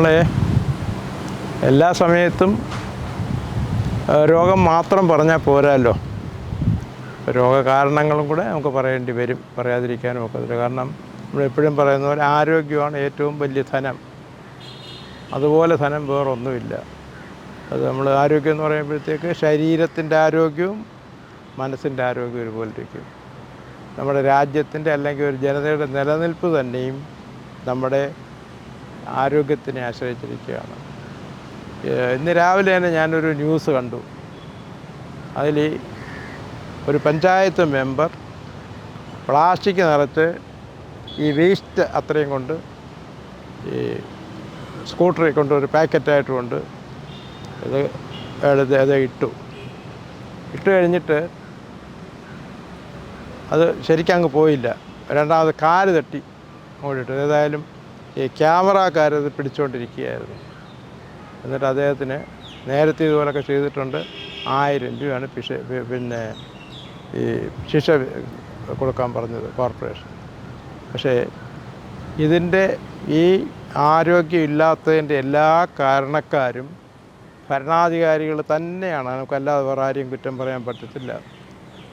നമ്മൾ എല്ലാ സമയത്തും രോഗം മാത്രം പറഞ്ഞാൽ പോരാല്ലോ. രോഗകാരണങ്ങളും കൂടെ നമുക്ക് പറയേണ്ടി വരും പറയാതിരിക്കാനും ഒക്കത്തില്ല കാരണം നമ്മളെപ്പോഴും പറയുന്ന പോലെ ആരോഗ്യമാണ് ഏറ്റവും വലിയ ധനം. അതുപോലെ ധനം വേറൊന്നുമില്ല. അത് നമ്മൾ ആരോഗ്യം എന്ന് പറയുമ്പോഴത്തേക്ക് ശരീരത്തിന്റെ ആരോഗ്യവും മനസ്സിന്റെ ആരോഗ്യവും ഒരുപോലെ ഇരിക്കും നമ്മുടെ രാജ്യത്തിന്റെ അല്ലെങ്കിൽ ഒരു ജനതയുടെ നിലനിൽപ്പ് തന്നെയും നമ്മുടെ ആരോഗ്യത്തിനെ ആശ്രയിച്ചിരിക്കുകയാണ്. ഇന്ന് രാവിലെ തന്നെ ഞാനൊരു ന്യൂസ് കണ്ടു. അതിൽ ഒരു പഞ്ചായത്ത് മെമ്പർ പ്ലാസ്റ്റിക് നിറച്ച് ഈ വേസ്റ്റ് അത്രയും കൊണ്ട് ഈ സ്കൂട്ടറിൽ കൊണ്ട് ഒരു പാക്കറ്റായിട്ട് കൊണ്ട് ഇത് എടുത്ത് അത് ഇട്ടു. ഇട്ട് കഴിഞ്ഞിട്ട് അത് ശരിക്കും അങ്ങ് പോയില്ല. രണ്ടാമത് കാൽ തട്ടി ഓടിയിട്ട് ഏതായാലും ഈ ക്യാമറക്കാരത് പിടിച്ചുകൊണ്ടിരിക്കുകയായിരുന്നു. എന്നിട്ട് അദ്ദേഹത്തിന് നേരത്തെ ഇതുപോലൊക്കെ ചെയ്തിട്ടുണ്ട്. ആയിരം രൂപയാണ് പിഷ പിന്നെ ഈ ശിക്ഷ കൊടുക്കാൻ പറഞ്ഞത് കോർപ്പറേഷൻ. പക്ഷേ ഇതിന്റെ ഈ ആരോഗ്യം ഇല്ലാത്തതിന്റെ എല്ലാ കാരണക്കാരും ഭരണാധികാരികൾ തന്നെയാണ്. നമുക്കല്ലാതെ വേറെ ആരെയും കുറ്റം പറയാൻ പറ്റത്തില്ല.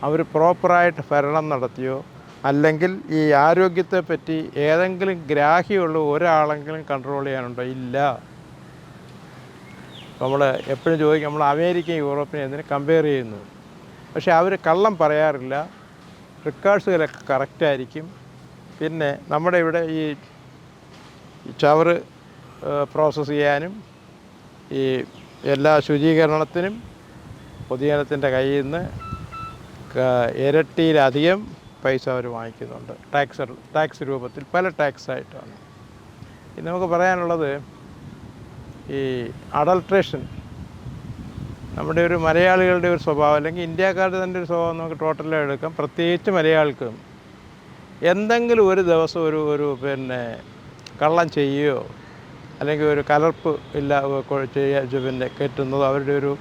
അവർ പ്രോപ്പറായിട്ട് ഭരണം നടത്തിയോ അല്ലെങ്കിൽ ഈ ആരോഗ്യത്തെ പറ്റി ഏതെങ്കിലും ഗ്രാഹ്യമുള്ള ഒരാളെങ്കിലും കൺട്രോൾ ചെയ്യാനുണ്ടോ? ഇല്ല. നമ്മൾ എപ്പോഴും ചോദിക്കും നമ്മൾ അമേരിക്കയും യൂറോപ്പിനെ എന്തിനു കമ്പയർ ചെയ്യുന്നു? പക്ഷേ അവർ കള്ളം പറയാറില്ല. റെക്കോർഡ്സുകളൊക്കെ കറക്റ്റായിരിക്കും പിന്നെ നമ്മുടെ ഇവിടെ ഈ ചവറ് പ്രോസസ്സ് ചെയ്യാനും ഈ എല്ലാ ശുചീകരണത്തിനും പൊതുജനത്തിന്റെ കയ്യിൽ നിന്ന് ഇരട്ടിയിലധികം പൈസ അവർ വാങ്ങിക്കുന്നുണ്ട്. ടാക്സ് ടാക്സ് രൂപത്തിൽ പല ടാക്സ് ആയിട്ടാണ്. ഇനി നമുക്ക് പറയാനുള്ളത് ഈ അഡൾട്രേഷൻ നമ്മുടെ ഒരു മലയാളികളുടെ ഒരു സ്വഭാവം അല്ലെങ്കിൽ ഇന്ത്യക്കാരുടെ തന്നെ ഒരു സ്വഭാവം നമുക്ക് ടോട്ടലായി എടുക്കാം. പ്രത്യേകിച്ച് മലയാളിക്കും എന്തെങ്കിലും ഒരു ദിവസം ഒരു ഒരു പിന്നെ കള്ളം ചെയ്യുകയോ അല്ലെങ്കിൽ ഒരു കലർപ്പ് ഇല്ല പിന്നെ കെട്ടുന്നത് അവരുടെ ഒരു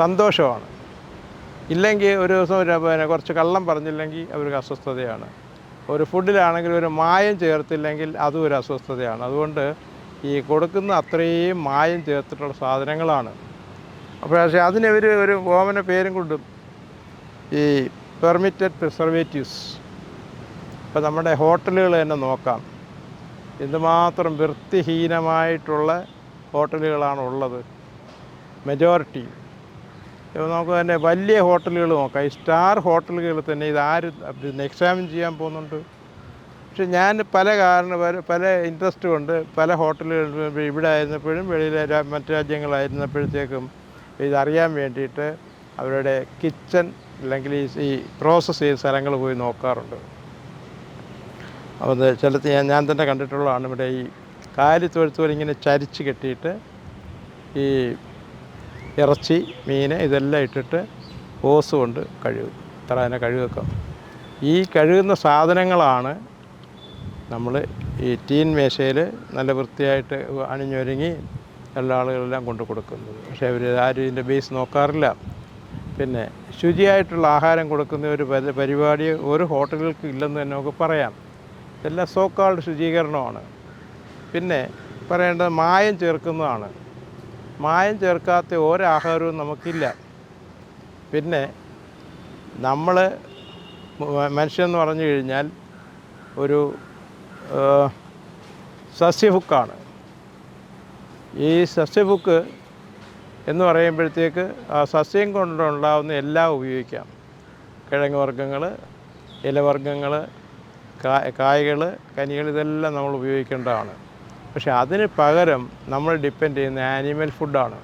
സന്തോഷമാണ്. ഇല്ലെങ്കിൽ ഒരു ദിവസം ഒരു പിന്നെ കുറച്ച് കള്ളം പറഞ്ഞില്ലെങ്കിൽ അവർക്ക് അസ്വസ്ഥതയാണ്. ഒരു ഫുഡിലാണെങ്കിൽ ഒരു മായം ചേർത്തില്ലെങ്കിൽ അതും ഒരു അസ്വസ്ഥതയാണ്. അതുകൊണ്ട് ഈ കൊടുക്കുന്ന അത്രയും മായം ചേർത്തിട്ടുള്ള സാധനങ്ങളാണ്. അപ്പോൾ പക്ഷേ അതിനവർ ഒരു ഓമന പേരും കൊണ്ടും ഈ പെർമിറ്റഡ് പ്രിസർവേറ്റീവ്സ്. ഇപ്പോൾ നമ്മുടെ ഹോട്ടലുകൾ തന്നെ നോക്കാം. എന്തുമാത്രം വൃത്തിഹീനമായിട്ടുള്ള ഹോട്ടലുകളാണ് ഉള്ളത്. മെജോറിറ്റി. നമുക്ക് തന്നെ വലിയ ഹോട്ടലുകൾ നോക്കാം. ഈ സ്റ്റാർ ഹോട്ടലുകൾ തന്നെ ഇത് ആര് പിന്നെ എക്സാമിൻ ചെയ്യാൻ പോകുന്നുണ്ട്. പക്ഷെ ഞാൻ പല കാരണം പല- ഇൻട്രസ്റ്റ് കൊണ്ട് പല ഹോട്ടലുകൾ ഇവിടെ ആയിരുന്നപ്പോഴും വെളിയിലെ മറ്റു രാജ്യങ്ങളായിരുന്നപ്പോഴത്തേക്കും ഇതറിയാൻ വേണ്ടിയിട്ട് അവരുടെ കിച്ചൺ അല്ലെങ്കിൽ ഈ പ്രോസസ്സ് ചെയ്ത സ്ഥലങ്ങൾ പോയി നോക്കാറുണ്ട്. അപ്പോൾ ചിലത്ത് ഞാൻ ഞാൻ തന്നെ കണ്ടിട്ടുള്ളതാണ് ഇവിടെ ഈ കാലി തൊഴുത്തോലിങ്ങനെ ചരിച്ച് കെട്ടിയിട്ട് ഈ ഇറച്ചി മീൻ ഇതെല്ലാം ഇട്ടിട്ട് ഓസ് കൊണ്ട് കഴുകും. ഇത്ര തന്നെ കഴുകൊക്കെ. ഈ കഴുകുന്ന സാധനങ്ങളാണ് നമ്മൾ ഈ ടീൻ മേശയിൽ നല്ല വൃത്തിയായിട്ട് അണിഞ്ഞൊരുങ്ങി എല്ലാ ആളുകളെല്ലാം കൊണ്ട് കൊടുക്കുന്നത്. പക്ഷേ അവർ ആരും ഇതിന്റെ ബേസ് നോക്കാറില്ല. പിന്നെ ശുചിയായിട്ടുള്ള ആഹാരം കൊടുക്കുന്ന ഒരു പരിപാടി ഒരു ഹോട്ടലുകൾക്ക് ഇല്ലെന്ന് തന്നെ നമുക്ക് പറയാം. ഇതെല്ലാം സോക്കാൾഡ് ശുചീകരണമാണ്. പിന്നെ പറയേണ്ടത് മായം ചേർക്കുന്നതാണ്. മായം ചേർക്കാത്ത ഒരാഹാരവും നമുക്കില്ല. പിന്നെ നമ്മൾ മനുഷ്യൻ പറഞ്ഞു കഴിഞ്ഞാൽ ഒരു സസ്യഭുക്കാണ് ഈ സസ്യഭുക്ക് എന്ന് പറയുമ്പോഴത്തേക്ക് ആ സസ്യം കൊണ്ടുണ്ടാകുന്ന എല്ലാം ഉപയോഗിക്കാം. കിഴങ്ങ് വർഗങ്ങൾ ഇലവർഗങ്ങൾ കായകൾ കനികൾ ഇതെല്ലാം നമ്മൾ ഉപയോഗിക്കേണ്ടതാണ്. പക്ഷേ അതിന് പകരം നമ്മൾ ഡിപ്പെൻഡ് ചെയ്യുന്ന ആനിമൽ ഫുഡാണ്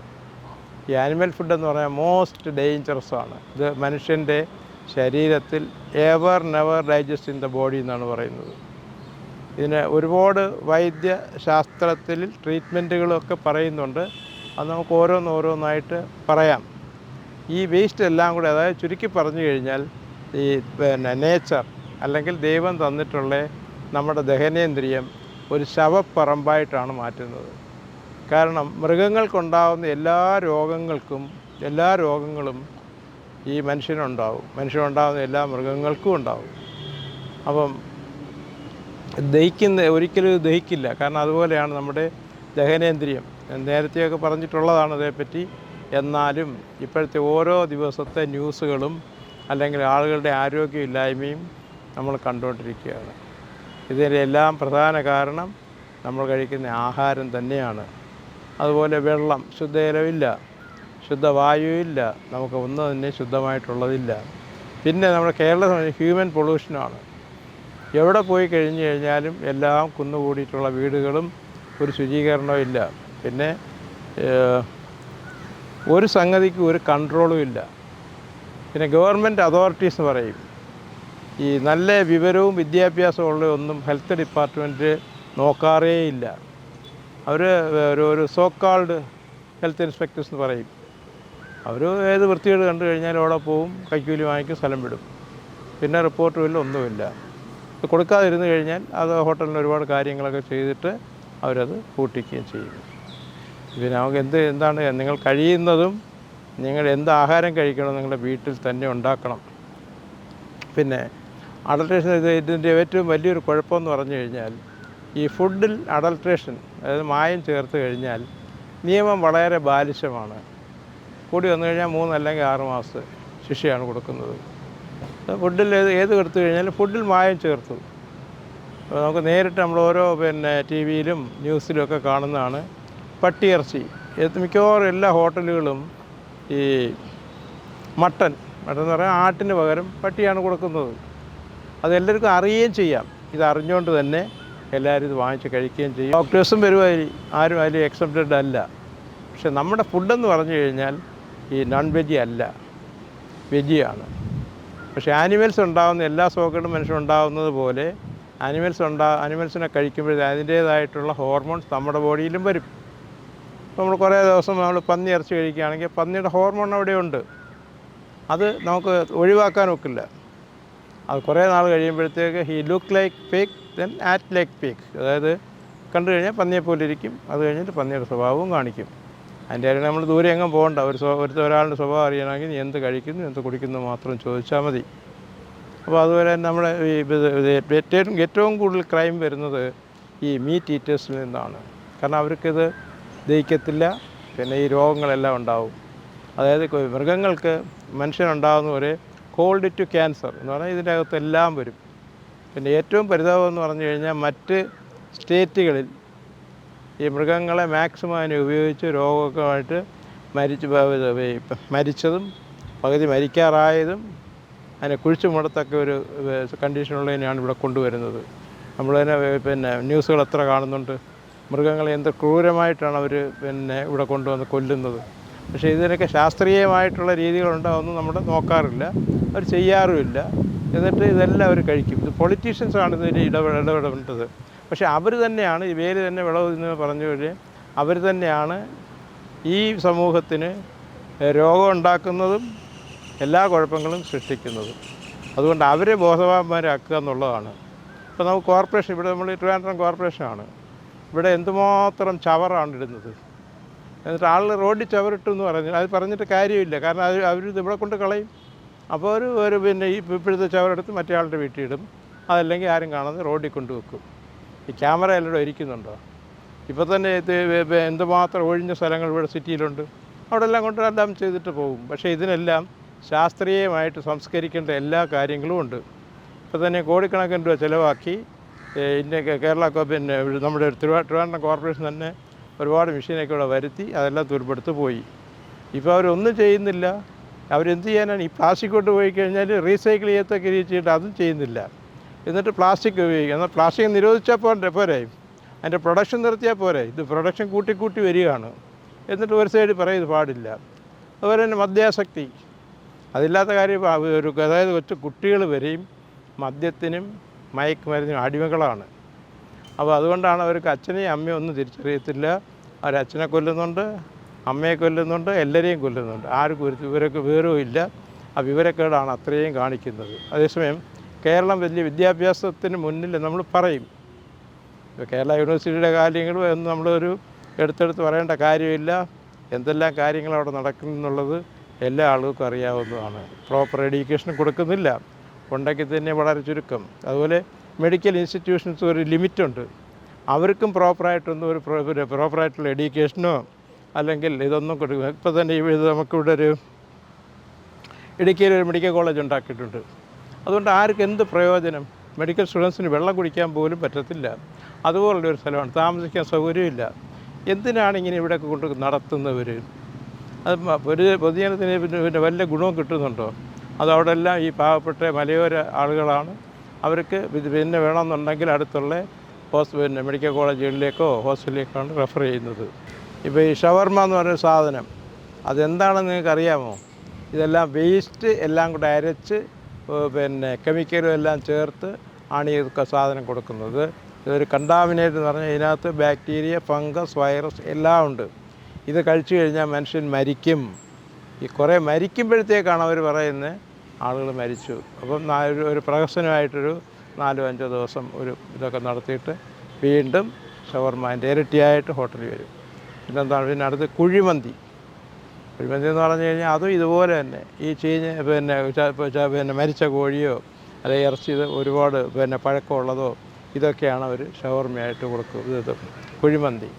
ഈ ആനിമൽ ഫുഡ് എന്ന് പറഞ്ഞാൽ മോസ്റ്റ് ഡേഞ്ചറസ് ആണ്. ഇത് മനുഷ്യന്റെ ശരീരത്തിൽ ever never digest in the body എന്നാണ് പറയുന്നത്. ഇതിന് ഒരുപാട് വൈദ്യശാസ്ത്രത്തിൽ ട്രീറ്റ്മെന്റുകളൊക്കെ പറയുന്നുണ്ട്. അത് നമുക്ക് ഓരോന്നോരോന്നായിട്ട് പറയാം. ഈ വേസ്റ്റ് എല്ലാം കൂടി അതായത് ചുരുക്കി പറഞ്ഞു കഴിഞ്ഞാൽ ഈ പിന്നെ നേച്ചർ അല്ലെങ്കിൽ ദൈവം തന്നിട്ടുള്ള നമ്മുടെ ദഹനേന്ദ്രിയം ഒരു ശവപ്പറമ്പായിട്ടാണ് മാറ്റുന്നത്. കാരണം മൃഗങ്ങൾക്കുണ്ടാകുന്ന എല്ലാ രോഗങ്ങൾക്കും എല്ലാ രോഗങ്ങളും ഈ മനുഷ്യനുണ്ടാവും. മനുഷ്യനുണ്ടാകുന്ന എല്ലാ മൃഗങ്ങൾക്കും ഉണ്ടാവും. അപ്പം ദഹിക്കുന്ന ഒരിക്കലും ദഹിക്കില്ല. കാരണം അതുപോലെയാണ് നമ്മുടെ ദഹനേന്ദ്രിയം. നേരത്തെയൊക്കെ പറഞ്ഞിട്ടുള്ളതാണ് അതേപ്പറ്റി. എന്നാലും ഇപ്പോഴത്തെ ഓരോ ദിവസത്തെ ന്യൂസുകളും അല്ലെങ്കിൽ ആളുകളുടെ ആരോഗ്യമില്ലായ്മയും നമ്മൾ കണ്ടുകൊണ്ടിരിക്കുകയാണ്. ഇതിന്റെ എല്ലാം പ്രധാന കാരണം നമ്മൾ കഴിക്കുന്ന ആഹാരം തന്നെയാണ്. അതുപോലെ വെള്ളം ശുദ്ധജലമില്ല ശുദ്ധവായുവില്ല നമുക്ക് ഒന്നും തന്നെ ശുദ്ധമായിട്ടുള്ളതില്ല. പിന്നെ നമ്മുടെ കേരളം ഹ്യൂമൻ പൊള്യൂഷനാണ് എവിടെ പോയി കഴിഞ്ഞു കഴിഞ്ഞാലും എല്ലാം കുന്നുകൂടിയിട്ടുള്ള വീടുകളും ഒരു ശുചീകരണവും ഇല്ല. പിന്നെ ഒരു സംഗതിക്ക് ഒരു കൺട്രോളും ഇല്ല. പിന്നെ ഗവൺമെന്റ് അതോറിറ്റീസ് പറയും ഈ നല്ല വിവരവും വിദ്യാഭ്യാസവും ഉള്ള ഒന്നും ഹെൽത്ത് ഡിപ്പാർട്ട്മെന്റ് നോക്കാറേ ഇല്ല. അവർ ഒരു ഒരു കാൾഡ് ഹെൽത്ത് ഇൻസ്പെക്ടേഴ്സ് എന്ന് പറയും. അവർ ഏത് വൃത്തികേട് കണ്ടു കഴിഞ്ഞാൽ അവിടെ പോവും കൈക്കൂലി വാങ്ങിക്കും സ്ഥലം വിടും. പിന്നെ റിപ്പോർട്ടുമില്ല ഒന്നുമില്ല. കൊടുക്കാതിരുന്ന് കഴിഞ്ഞാൽ അത് ഹോട്ടലിന് ഒരുപാട് കാര്യങ്ങളൊക്കെ ചെയ്തിട്ട് അവരത് പൂട്ടിക്കുകയും ചെയ്യും. പിന്നെ നമുക്ക് എന്ത് എന്താണ് നിങ്ങൾ കഴിയുന്നതും നിങ്ങൾ എന്ത് ആഹാരം കഴിക്കണം നിങ്ങളുടെ വീട്ടിൽ തന്നെ ഉണ്ടാക്കണം. പിന്നെ അഡൾട്രേഷൻ ഇത് ഇതിന്റെ ഏറ്റവും വലിയൊരു കുഴപ്പമെന്ന് പറഞ്ഞു കഴിഞ്ഞാൽ ഈ ഫുഡിൽ അഡൾട്രേഷൻ അതായത് മായം ചേർത്ത് കഴിഞ്ഞാൽ നിയമം വളരെ ബാലിശമാണ്. കൂടി വന്നു കഴിഞ്ഞാൽ മൂന്നല്ലെങ്കിൽ ആറ് മാസം ശിക്ഷയാണ് കൊടുക്കുന്നത്. ഫുഡിൽ ഏത് ഏത് എടുത്തു കഴിഞ്ഞാലും ഫുഡിൽ മായം ചേർത്തു. നമുക്ക് നേരിട്ട് നമ്മൾ ഓരോ പിന്നെ ടി വിയിലും ന്യൂസിലും ഒക്കെ കാണുന്നതാണ് പട്ടിയിറച്ചി മിക്കവാറും എല്ലാ ഹോട്ടലുകളും ഈ മട്ടൻ മട്ടൻ എന്ന് പറഞ്ഞാൽ ആട്ടിന് പകരം പട്ടിയാണ് കൊടുക്കുന്നത്. അത് എല്ലാവർക്കും അറിയുകയും ചെയ്യാം. ഇത് അറിഞ്ഞുകൊണ്ട് തന്നെ എല്ലാവരും ഇത് വാങ്ങിച്ച് കഴിക്കുകയും ചെയ്യും. ഡോക്ടേഴ്സും വരുമായി ആരും അതിൽ എക്സെപ്റ്റഡ് അല്ല. പക്ഷെ നമ്മുടെ ഫുഡെന്ന് പറഞ്ഞു കഴിഞ്ഞാൽ ഈ നോൺ വെജി അല്ല. വെജിയാണ് പക്ഷേ ആനിമൽസ് ഉണ്ടാകുന്ന എല്ലാ സോക്കേടും മനുഷ്യനുണ്ടാകുന്നത് പോലെ ആനിമൽസ് ഉണ്ടാ ആനിമൽസിനെ കഴിക്കുമ്പോഴേ അതിന്റേതായിട്ടുള്ള ഹോർമോൺസ് നമ്മുടെ ബോഡിയിലും വരും. നമ്മൾ കുറേ ദിവസം നമ്മൾ പന്നി ഇറച്ചി കഴിക്കുകയാണെങ്കിൽ പന്നിയുടെ ഹോർമോൺ അവിടെയുണ്ട് അത് നമുക്ക് ഒഴിവാക്കാൻ ഒക്കില്ല. അത് കുറേ നാൾ കഴിയുമ്പോഴത്തേക്ക് he look like peak then at like peak അതായത് കണ്ടു കഴിഞ്ഞാൽ പന്നിയെപ്പോലെ ഇരിക്കും. അത് കഴിഞ്ഞിട്ട് പന്നിയുടെ സ്വഭാവവും കാണിക്കും. അതിന്റെ ഇടയിൽ നമ്മൾ ദൂരെ എങ്ങും പോകണ്ട. ഒരു ഒരു ഒരാളുടെ സ്വഭാവം അറിയണമെങ്കിൽ നീ എന്ത് കഴിക്കുന്നു എന്ത് കുടിക്കുന്നു മാത്രം ചോദിച്ചാൽ മതി. അപ്പോൾ അതുപോലെ നമ്മുടെ ഈ ഏറ്റവും ഏറ്റവും കൂടുതൽ ക്രൈം വരുന്നത് ഈ മീറ്റ് ഈറ്റേഴ്സിൽ നിന്നാണ്. കാരണം അവർക്കിത് ദഹിക്കത്തില്ല. പിന്നെ ഈ രോഗങ്ങളെല്ലാം ഉണ്ടാവും. അതായത് മൃഗങ്ങൾക്ക് മനുഷ്യനുണ്ടാകുന്ന ഒരു കോൾഡ് ടു ക്യാൻസർ എന്ന് പറഞ്ഞാൽ ഇതിന്റെ അകത്ത് എല്ലാം വരും. പിന്നെ ഏറ്റവും പരിതാപം എന്ന് പറഞ്ഞു കഴിഞ്ഞാൽ മറ്റ് സ്റ്റേറ്റുകളിൽ ഈ മൃഗങ്ങളെ മാക്സിമം അതിനെ ഉപയോഗിച്ച് രോഗമൊക്കെയായിട്ട് മരിച്ച് മരിച്ചതും പകുതി മരിക്കാറായതും അതിനെ കുഴിച്ചു മുടത്തൊക്കെ ഒരു കണ്ടീഷനുള്ളതിനെയാണ് ഇവിടെ കൊണ്ടുവരുന്നത്. നമ്മൾ തന്നെ പിന്നെ ന്യൂസുകൾ എത്ര കാണുന്നുണ്ട്. മൃഗങ്ങളെ എന്ത് ക്രൂരമായിട്ടാണ് അവർ പിന്നെ ഇവിടെ കൊണ്ടുവന്ന് കൊല്ലുന്നത്. പക്ഷേ ഇതിനൊക്കെ ശാസ്ത്രീയമായിട്ടുള്ള രീതികളുണ്ടാവുമെന്ന് നമ്മൾ നോക്കാറില്ല. അവർ ചെയ്യാറുമില്ല. എന്നിട്ട് ഇതെല്ലാം അവർ കഴിക്കും. ഇത് പൊളിറ്റീഷ്യൻസാണ് ഇതിൽ ഇടപെട ഇടപെടേണ്ടത്. പക്ഷേ അവർ തന്നെയാണ് ഈ വേര് തന്നെ വിളവ് എന്ന് പറഞ്ഞു കഴിഞ്ഞാൽ അവർ തന്നെയാണ് ഈ സമൂഹത്തിന് രോഗം ഉണ്ടാക്കുന്നതും എല്ലാ കുഴപ്പങ്ങളും സൃഷ്ടിക്കുന്നതും. അതുകൊണ്ട് അവരെ ബോധവാന്മാരാക്കുക എന്നുള്ളതാണ്. ഇപ്പോൾ നമുക്ക് കോർപ്പറേഷൻ ഇവിടെ നമ്മൾ ട്രിവാൻഡ്രം കോർപ്പറേഷനാണ്. ഇവിടെ എന്തുമാത്രം ചവറാണ് ഇടുന്നത്? എന്നിട്ട് ആൾ റോഡിൽ ചവറിട്ടു എന്ന് പറഞ്ഞു. അത് പറഞ്ഞിട്ട് കാര്യമില്ല. കാരണം അത് അവർ ഇവിടെ കൊണ്ട് കളയും. അപ്പോൾ ഒരു ഒരു പിന്നെ ഈ ഇപ്പോഴത്തെ ചവറെടുത്ത് മറ്റേ ആളുടെ വീട്ടിൽ ഇടും. അതല്ലെങ്കിൽ ആരും കാണാതെ റോഡിൽ കൊണ്ട് വെക്കും. ഈ ക്യാമറ എല്ലാവരും ഇരിക്കുന്നുണ്ടോ? ഇപ്പോൾ തന്നെ ഇത് എന്തുമാത്രം ഒഴിഞ്ഞ സ്ഥലങ്ങൾ ഇവിടെ സിറ്റിയിലുണ്ട്. അവിടെ എല്ലാം കൊണ്ട് എല്ലാം ചെയ്തിട്ട് പോകും. പക്ഷേ ഇതിനെല്ലാം ശാസ്ത്രീയമായിട്ട് സംസ്കരിക്കേണ്ട എല്ലാ കാര്യങ്ങളും ഉണ്ട്. ഇപ്പോൾ തന്നെ കോടിക്കണക്കിന് രൂപ ചിലവാക്കി ഇന്ന കേരള പിന്നെ നമ്മുടെ തിരുവാ ട്രിവാൻഡ്രം കോർപ്പറേഷൻ തന്നെ ഒരുപാട് മെഷീനൊക്കെ ഇവിടെ വരുത്തി അതെല്ലാം തുരുപ്പെടുത്ത് പോയി. ഇപ്പോൾ അവരൊന്നും ചെയ്യുന്നില്ല. അവരെന്ത് ചെയ്യാനാണ്? ഈ പ്ലാസ്റ്റിക് കൊണ്ട് പോയി കഴിഞ്ഞാൽ റീസൈക്കിൾ ചെയ്യത്തൊക്കെ ചെയ്തിട്ട് അതും ചെയ്യുന്നില്ല. എന്നിട്ട് പ്ലാസ്റ്റിക് ഉപയോഗിക്കുക. എന്നാൽ പ്ലാസ്റ്റിക് നിരോധിച്ചാൽ പോകണ്ടേ പോരെ? അതിന്റെ പ്രൊഡക്ഷൻ നിർത്തിയാൽ പോരെ? ഇത് പ്രൊഡക്ഷൻ കൂട്ടി കൂട്ടി വരികയാണ്. എന്നിട്ട് ഒരു സൈഡ് പറയും ഇത് പാടില്ല. അതുപോലെ തന്നെ മദ്യാസക്തി. അതില്ലാത്ത കാര്യം ഒരു അതായത് കൊച്ചു കുട്ടികൾ വരെയും മദ്യത്തിനും മയക്കുമരുന്നിനും അടിമകളാണ്. അപ്പോൾ അതുകൊണ്ടാണ് അവർക്ക് അച്ഛനെയും അമ്മയും ഒന്നും തിരിച്ചറിയത്തില്ല. അവരച്ഛനെ കൊല്ലുന്നുണ്ട് അമ്മയെ കൊല്ലുന്നുണ്ട് എല്ലാവരെയും കൊല്ലുന്നുണ്ട്. ആർക്കും ഒരു വിവരമൊക്കെ വിവരവും ഇല്ല. ആ വിവരക്കേടാണ് അത്രയും കാണിക്കുന്നത്. അതേസമയം കേരളം വലിയ വിദ്യാഭ്യാസത്തിന് മുന്നിൽ നമ്മൾ പറയും. ഇപ്പോൾ കേരള യൂണിവേഴ്സിറ്റിയുടെ കാര്യങ്ങളും എന്ന് നമ്മളൊരു എടുത്തെടുത്ത് പറയേണ്ട കാര്യമില്ല. എന്തെല്ലാം കാര്യങ്ങൾ അവിടെ നടക്കുന്നുള്ളത് എല്ലാ ആളുകൾക്കും അറിയാവുന്നതാണ്. പ്രോപ്പർ എഡ്യൂക്കേഷൻ കൊടുക്കുന്നില്ല. ഉണ്ടെങ്കിൽ തന്നെ വളരെ ചുരുക്കം. അതുപോലെ മെഡിക്കൽ ഇൻസ്റ്റിറ്റ്യൂഷൻസ് ഒരു ലിമിറ്റുണ്ട്. അവർക്കും പ്രോപ്പറായിട്ടൊന്നും ഒരു പ്രോ- ഒരു പ്രോപ്പറായിട്ടുള്ള എഡ്യൂക്കേഷനോ അല്ലെങ്കിൽ ഇതൊന്നും കൊടുക്കുക ഇപ്പോൾ തന്നെ ഇത് നമുക്കിവിടെ ഒരു ഇടുക്കിയിൽ ഒരു മെഡിക്കൽ കോളേജ് ഉണ്ടാക്കിയിട്ടുണ്ട്. അതുകൊണ്ട് ആർക്കും എന്ത് പ്രയോജനം? മെഡിക്കൽ സ്റ്റുഡൻസിന് വെള്ളം കുടിക്കാൻ പോലും പറ്റത്തില്ല. അതുപോലുള്ള ഒരു സ്ഥലമാണ്. താമസിക്കാൻ സൗകര്യമില്ല. എന്തിനാണ് ഇങ്ങനെ ഇവിടെ കൊണ്ട് നടത്തുന്നവർ അത് ഒരു പൊതുജനത്തിന് പിന്നെ പിന്നെ വല്ല ഗുണവും കിട്ടുന്നുണ്ടോ? അത് ഈ പാവപ്പെട്ട മലയോര ആളുകളാണ് അവർക്ക് പിന്നെ വേണമെന്നുണ്ടെങ്കിൽ അടുത്തുള്ള ഹോസ് പിന്നെ മെഡിക്കൽ കോളേജുകളിലേക്കോ ഹോസ്പിറ്റലിലേക്കാണ് റെഫർ ചെയ്യുന്നത്. ഇപ്പോൾ ഈ ഷവർമ എന്ന് പറയുന്ന സാധനം അതെന്താണെന്ന് നിങ്ങൾക്ക് അറിയാമോ ഇതെല്ലാം വേസ്റ്റ് എല്ലാം കൂടെ അരച്ച് പിന്നെ കെമിക്കലും എല്ലാം ചേർത്ത് ആണ് ഈ സാധനം കൊടുക്കുന്നത്. ഇതൊരു കണ്ടാമിനേറ്റ് എന്ന് പറഞ്ഞാൽ ഇതിനകത്ത് ബാക്ടീരിയ ഫംഗസ് വൈറസ് എല്ലാം ഉണ്ട്. ഇത് കഴിച്ചു കഴിഞ്ഞാൽ മനുഷ്യൻ മരിക്കും. ഈ കുറേ മരിക്കുമ്പോഴത്തേക്കാണ് അവർ പറയുന്നത് ആളുകൾ മരിച്ചു. അപ്പം ഒരു ഒരു പ്രഹസനമായിട്ടൊരു നാലോ അഞ്ചോ ദിവസം ഒരു ഇതൊക്കെ നടത്തിയിട്ട് വീണ്ടും ഷവർമാന്റെ ഇരട്ടിയായിട്ട് ഹോട്ടലിൽ വരും. പിന്നെന്താണ്? പിന്നെ അടുത്ത് കുഴിമന്തി. കുഴിമന്തി എന്ന് പറഞ്ഞു കഴിഞ്ഞാൽ അതും ഇതുപോലെ തന്നെ. ഈ ചീഞ്ഞ പിന്നെ പിന്നെ മരിച്ച കോഴിയോ അല്ലെങ്കിൽ ഇറച്ചി ഒരുപാട് പിന്നെ പഴക്കമുള്ളതോ ഇതൊക്കെയാണ് അവർ ഷവർമയായിട്ട് കൊടുക്കും. ഇത് കുഴിമന്തി.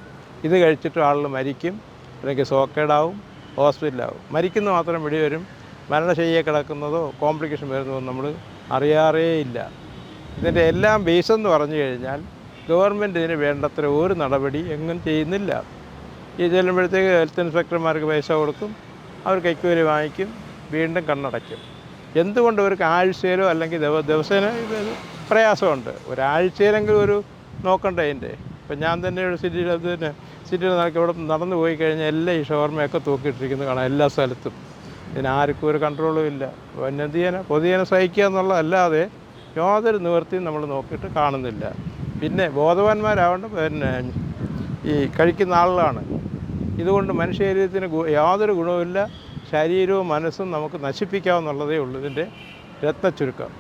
ഇത് കഴിച്ചിട്ട് ആളുകൾ മരിക്കും. അല്ലെങ്കിൽ സോക്കേടാവും ഹോസ്പിറ്റലാവും മരിക്കുന്ന മാത്രം വെടി വരും മരണശയ്യെ കിടക്കുന്നതോ കോംപ്ലിക്കേഷൻ വരുന്നതോ നമ്മൾ അറിയാറേ ഇല്ല. ഇതിന്റെ എല്ലാം ബേസെന്ന് പറഞ്ഞു കഴിഞ്ഞാൽ ഗവൺമെന്റ് ഇതിന് വേണ്ടത്ര ഒരു നടപടി എങ്ങും ചെയ്യുന്നില്ല. ഈ ചെല്ലുമ്പോഴത്തേക്ക് ഹെൽത്ത് ഇൻസ്പെക്ടർമാർക്ക് പൈസ കൊടുക്കും അവർ കൈക്കൂലി വാങ്ങിക്കും വീണ്ടും കണ്ണടയ്ക്കും. എന്തുകൊണ്ട് അവർക്ക് ആഴ്ചയിലോ അല്ലെങ്കിൽ ദിവ ദിവസേന പ്രയാസമുണ്ട്? ഒരാഴ്ചയിലെങ്കിലും ഒരു നോക്കണ്ട അതിന്റെ ഇപ്പം ഞാൻ തന്നെ ഒരു സിറ്റിയിൽ അത് തന്നെ സിറ്റിയിൽ നടക്കി ഇവിടെ നടന്നു പോയി കഴിഞ്ഞാൽ എല്ലാം ഈ ഷവർമയൊക്കെ തൂക്കിയിട്ടിരിക്കുന്നു കാണാം എല്ലാ സ്ഥലത്തും. ഇതിനാർക്കും ഒരു കൺട്രോളും ഇല്ല. വന്യജീവനെ പൊതുജനം സഹിക്കുക എന്നുള്ളതല്ലാതെ യാതൊരു നിവൃത്തിയും നമ്മൾ നോക്കിയിട്ട് കാണുന്നില്ല. പിന്നെ ബോധവാന്മാരാവേണ്ട പിന്നെ ഈ കഴിക്കുന്ന ആളുകളാണ്. ഇതുകൊണ്ട് മനുഷ്യ ശരീരത്തിന് യാതൊരു ഗുണവുമില്ല. ശരീരവും മനസ്സും നമുക്ക് നശിപ്പിക്കാവുന്നുള്ളതേ ഉള്ളൂ. ഇതിന്റെ രത്ന ചുരുക്കം